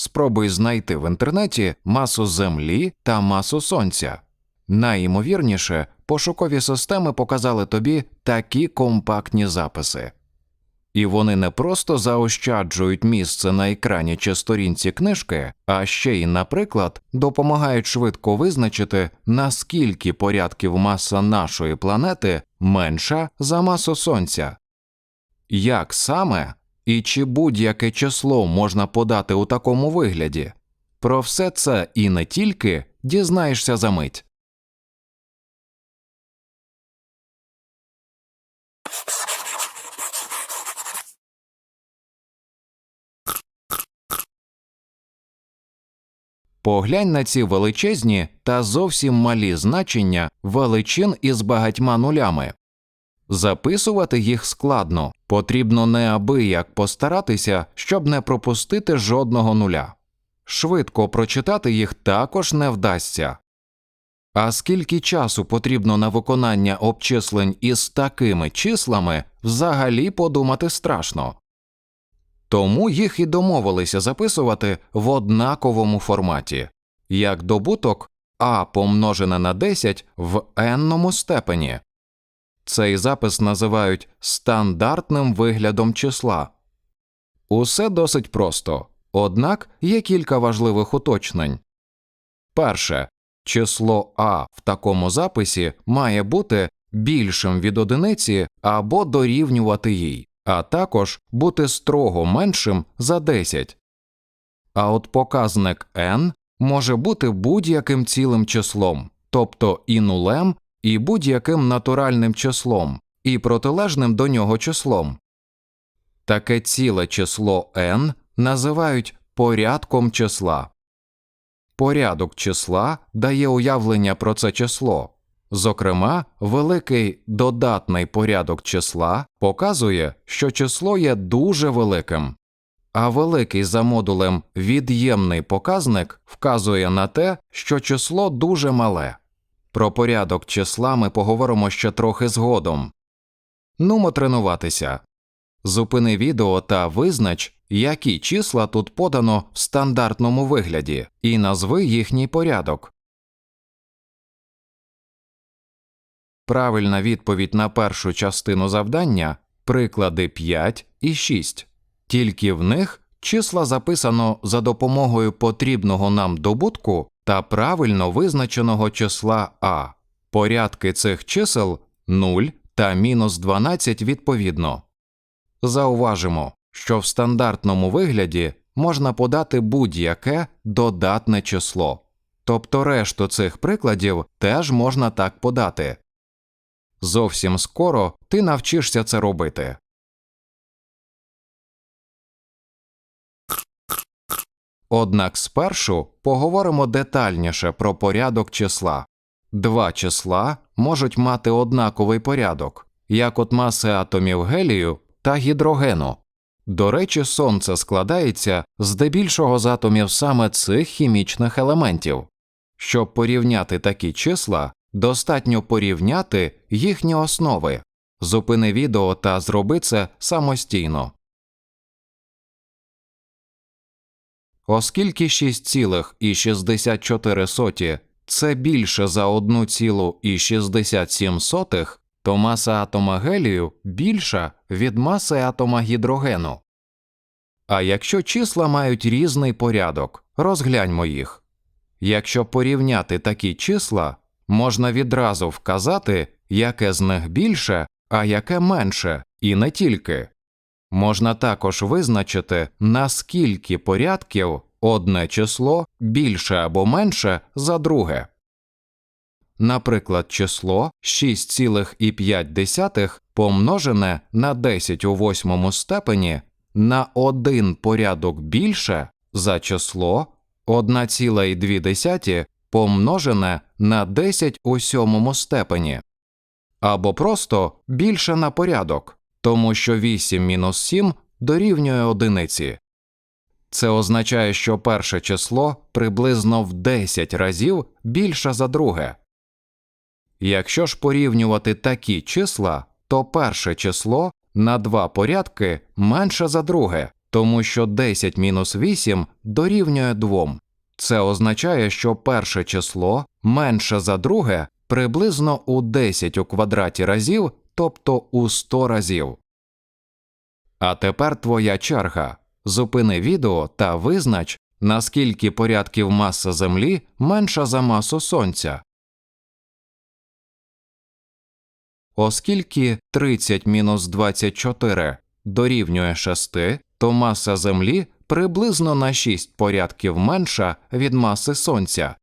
Спробуй знайти в інтернеті масу Землі та масу Сонця. Найімовірніше, пошукові системи показали тобі такі компактні записи. І вони не просто заощаджують місце на екрані чи сторінці книжки, а ще й, наприклад, допомагають швидко визначити, наскільки порядків маса нашої планети менша за масу Сонця. Як саме і чи будь-яке число можна подати у такому вигляді? Про все це і не тільки дізнаєшся за мить. Поглянь на ці величезні та зовсім малі значення величин із багатьма нулями. Записувати їх складно, потрібно неабияк постаратися, щоб не пропустити жодного нуля. Швидко прочитати їх також не вдасться. А скільки часу потрібно на виконання обчислень із такими числами, взагалі подумати страшно. Тому їх і домовилися записувати в однаковому форматі, як добуток а помножене на 10 в n степені. Цей запис називають стандартним виглядом числа. Усе досить просто, однак є кілька важливих уточнень. Перше, число а в такому записі має бути більшим від одиниці або дорівнювати їй а також бути строго меншим за 10. А от показник n може бути будь-яким цілим числом, тобто і нулем, і будь-яким натуральним числом, і протилежним до нього числом. Таке ціле число n називають порядком числа. Порядок числа дає уявлення про це число. Зокрема, великий додатний порядок числа показує, що число є дуже великим, а великий за модулем від'ємний показник вказує на те, що число дуже мале. Про порядок числа ми поговоримо ще трохи згодом. Нумо тренуватися. Зупини відео та визнач, які числа тут подано в стандартному вигляді, і назви їхній порядок. Правильна відповідь на першу частину завдання приклади 5 і 6. Тільки в них числа записано за допомогою потрібного нам добутку та правильно визначеного числа а. Порядки цих чисел 0 та мінус 12 відповідно. Зауважимо, що в стандартному вигляді можна подати будь-яке додатне число, тобто решту цих прикладів теж можна так подати. Зовсім скоро ти навчишся це робити. Однак спершу поговоримо детальніше про порядок числа. Два числа можуть мати однаковий порядок, як от маси атомів гелію та гідрогену. До речі, сонце складається здебільшого з атомів саме цих хімічних елементів. Щоб порівняти такі числа, Достатньо порівняти їхні основи. Зупини відео та зроби це самостійно. Оскільки 6,64 це більше за 1,67, то маса атома гелію більша від маси атома гідрогену. А якщо числа мають різний порядок, розгляньмо їх. Якщо порівняти такі числа, можна відразу вказати, яке з них більше, а яке менше, і не тільки. Можна також визначити, наскільки порядків одне число більше або менше за друге. Наприклад, число 6,5 помножене на 10 у восьмому степені на один порядок більше за число 1,2 помножене на 10 у сьомому степені, або просто більше на порядок, тому що 8 мінус 7 дорівнює одиниці. Це означає, що перше число приблизно в 10 разів більше за друге. Якщо ж порівнювати такі числа, то перше число на два порядки менше за друге, тому що 10 мінус 8 дорівнює 2. Це означає, що перше число менше за друге приблизно у 10 у квадраті разів, тобто у 100 разів. А тепер твоя черга. Зупини відео та визнач, наскільки порядків маса Землі менша за масу Сонця. Оскільки 30 мінус 24 дорівнює 6, то маса Землі приблизно на 6 порядків менша від маси Сонця,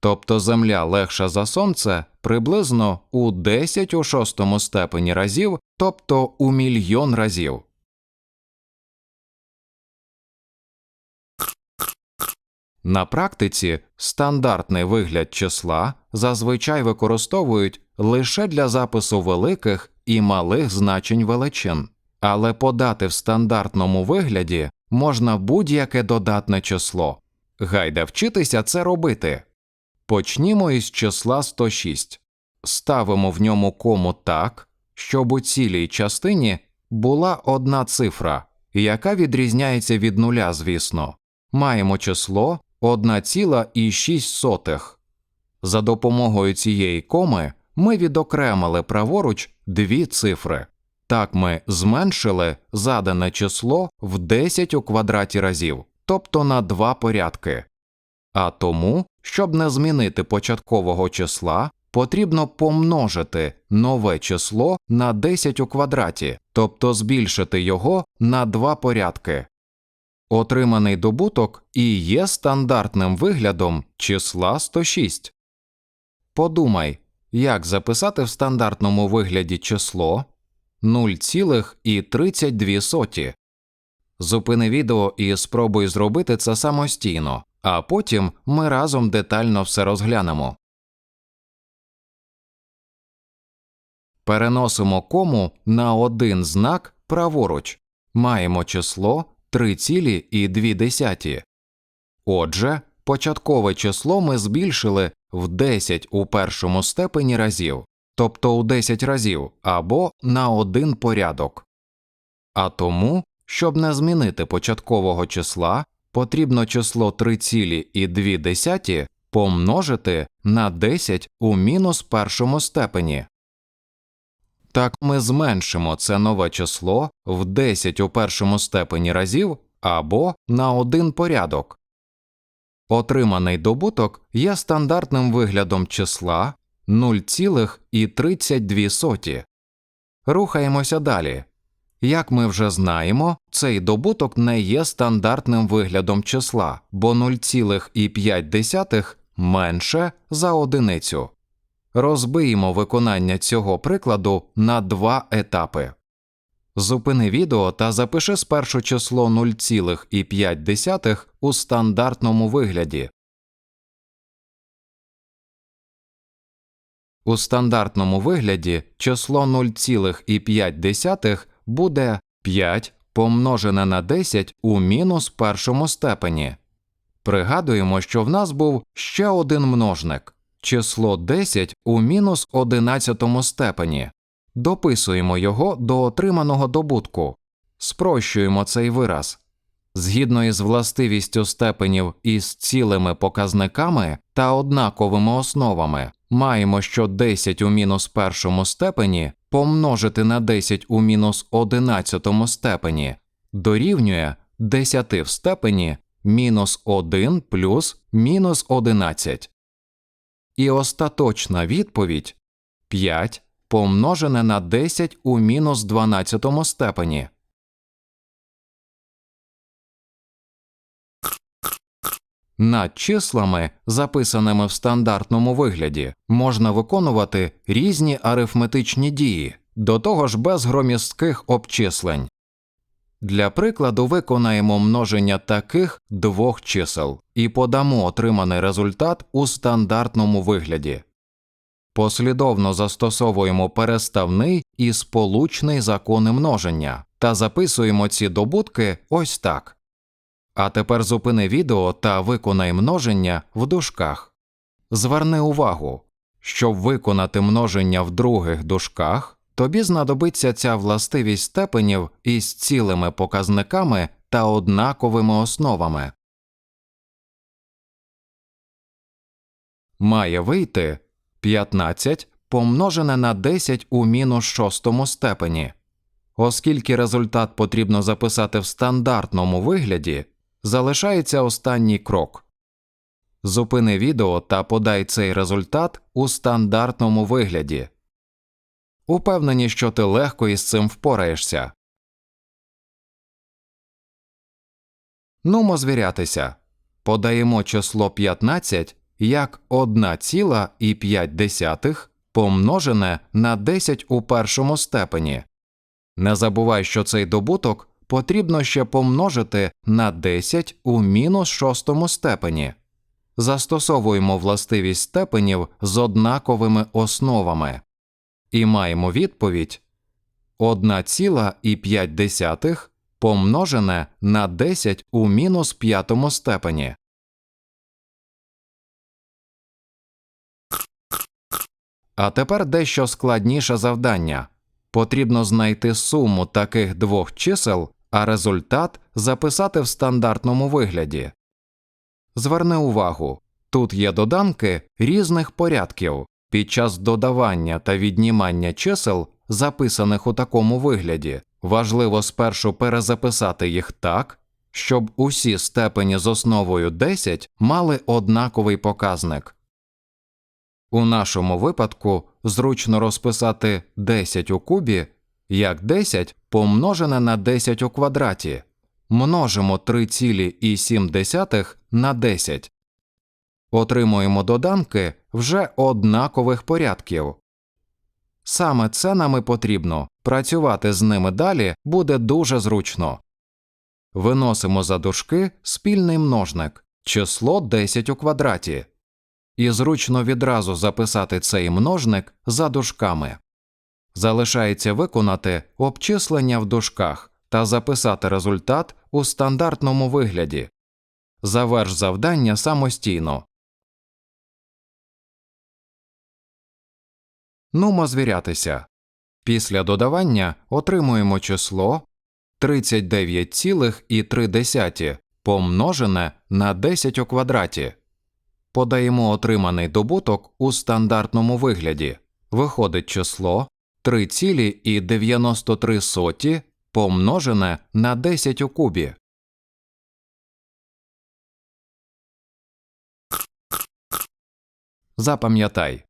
тобто Земля легша за Сонце приблизно у 10 у шостому степені разів, тобто у мільйон разів. На практиці стандартний вигляд числа зазвичай використовують лише для запису великих і малих значень величин, але подати в стандартному вигляді можна будь-яке додатне число. Гайда вчитися це робити. Почнімо із числа 106. Ставимо в ньому кому так, щоб у цілій частині була одна цифра, яка відрізняється від нуля, звісно. Маємо число 1,6. За допомогою цієї коми ми відокремили праворуч дві цифри. Так ми зменшили задане число в 10 у квадраті разів, тобто на два порядки. А тому, щоб не змінити початкового числа, потрібно помножити нове число на 10 у квадраті, тобто збільшити його на два порядки. Отриманий добуток і є стандартним виглядом числа 106. Подумай, як записати в стандартному вигляді число 0,32. Зупини відео і спробуй зробити це самостійно, а потім ми разом детально все розглянемо. Переносимо кому на один знак праворуч. Маємо число 3,2. Отже, початкове число ми збільшили в 10 у першому степені разів, тобто у 10 разів або на один порядок. А тому, щоб не змінити початкового числа, потрібно число 3,2 помножити на 10 у мінус першому степені. Так ми зменшимо це нове число в 10 у першому степені разів або на один порядок. Отриманий добуток є стандартним виглядом числа 0,32. Рухаємося далі. Як ми вже знаємо, цей добуток не є стандартним виглядом числа, бо 0,5 менше за одиницю. Розбиємо виконання цього прикладу на два етапи. Зупини відео та запиши спершу число 0,5 у стандартному вигляді. У стандартному вигляді число 0,5 буде 5 помножене на 10 у мінус першому степені. Пригадуємо, що в нас був ще один множник число 10 у мінус 11 степені. Дописуємо його до отриманого добутку, спрощуємо цей вираз. Згідно із властивістю степенів із цілими показниками та однаковими основами, маємо, що 10 у мінус першому степені помножити на 10 у мінус 11 степені дорівнює 10 в степені мінус 1 плюс мінус 11. І остаточна відповідь 5 помножене на 10 у мінус 12 степені. Над числами, записаними в стандартному вигляді, можна виконувати різні арифметичні дії, до того ж без громістких обчислень. Для прикладу виконаємо множення таких двох чисел і подамо отриманий результат у стандартному вигляді. Послідовно застосовуємо переставний і сполучний закони множення та записуємо ці добутки ось так. А тепер зупини відео та виконай множення в дужках. Зверни увагу, щоб виконати множення в других дужках, тобі знадобиться ця властивість степенів із цілими показниками та однаковими основами. Має вийти 15 помножене на 10 у мінус шостому степені. Оскільки результат потрібно записати в стандартному вигляді, залишається останній крок. Зупини відео та подай цей результат у стандартному вигляді. Упевнені, що ти легко із цим впораєшся. Нумо звірятися. Подаємо число 15 як 1,5 помножене на 10 у першому степені. Не забувай, що цей добуток потрібно ще помножити на 10 у мінус шостому степені. Застосовуємо властивість степенів з однаковими основами. І маємо відповідь 1,5 помножене на 10 у мінус п'ятому степені. А тепер дещо складніше завдання. Потрібно знайти суму таких двох чисел, а результат записати в стандартному вигляді. Зверни увагу, тут є доданки різних порядків. Під час додавання та віднімання чисел, записаних у такому вигляді, важливо спершу перезаписати їх так, щоб усі степені з основою 10 мали однаковий показник. У нашому випадку зручно розписати 10 у кубі як 10 помножене на 10 у квадраті. Множимо 3,7 на 10. Отримуємо доданки вже однакових порядків. Саме це нам і потрібно. Працювати з ними далі буде дуже зручно. Виносимо за дужки спільний множник число 10 у квадраті і зручно відразу записати цей множник за дужками. Залишається виконати обчислення в дужках та записати результат у стандартному вигляді. Заверш завдання самостійно. Нумо звірятися. Після додавання отримуємо число 39,3 помножене на 10 у квадраті. Подаємо отриманий добуток у стандартному вигляді. Виходить число 3,93 помножене на 10 у кубі. Запам'ятай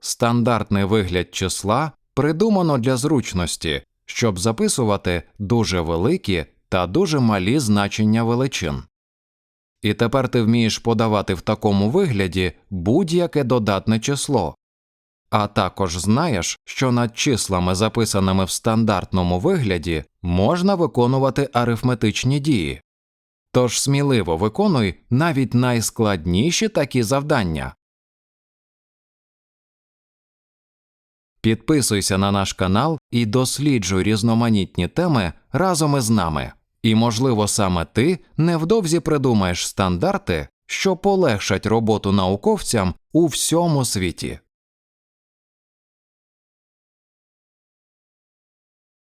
стандартний вигляд числа придумано для зручності, щоб записувати дуже великі та дуже малі значення величин. І тепер ти вмієш подавати в такому вигляді будь-яке додатне число, а також знаєш, що над числами, записаними в стандартному вигляді, можна виконувати арифметичні дії. Тож сміливо виконуй навіть найскладніші такі завдання. Підписуйся на наш канал і досліджуй різноманітні теми разом із нами. І, можливо, саме ти невдовзі придумаєш стандарти, що полегшать роботу науковцям у всьому світі.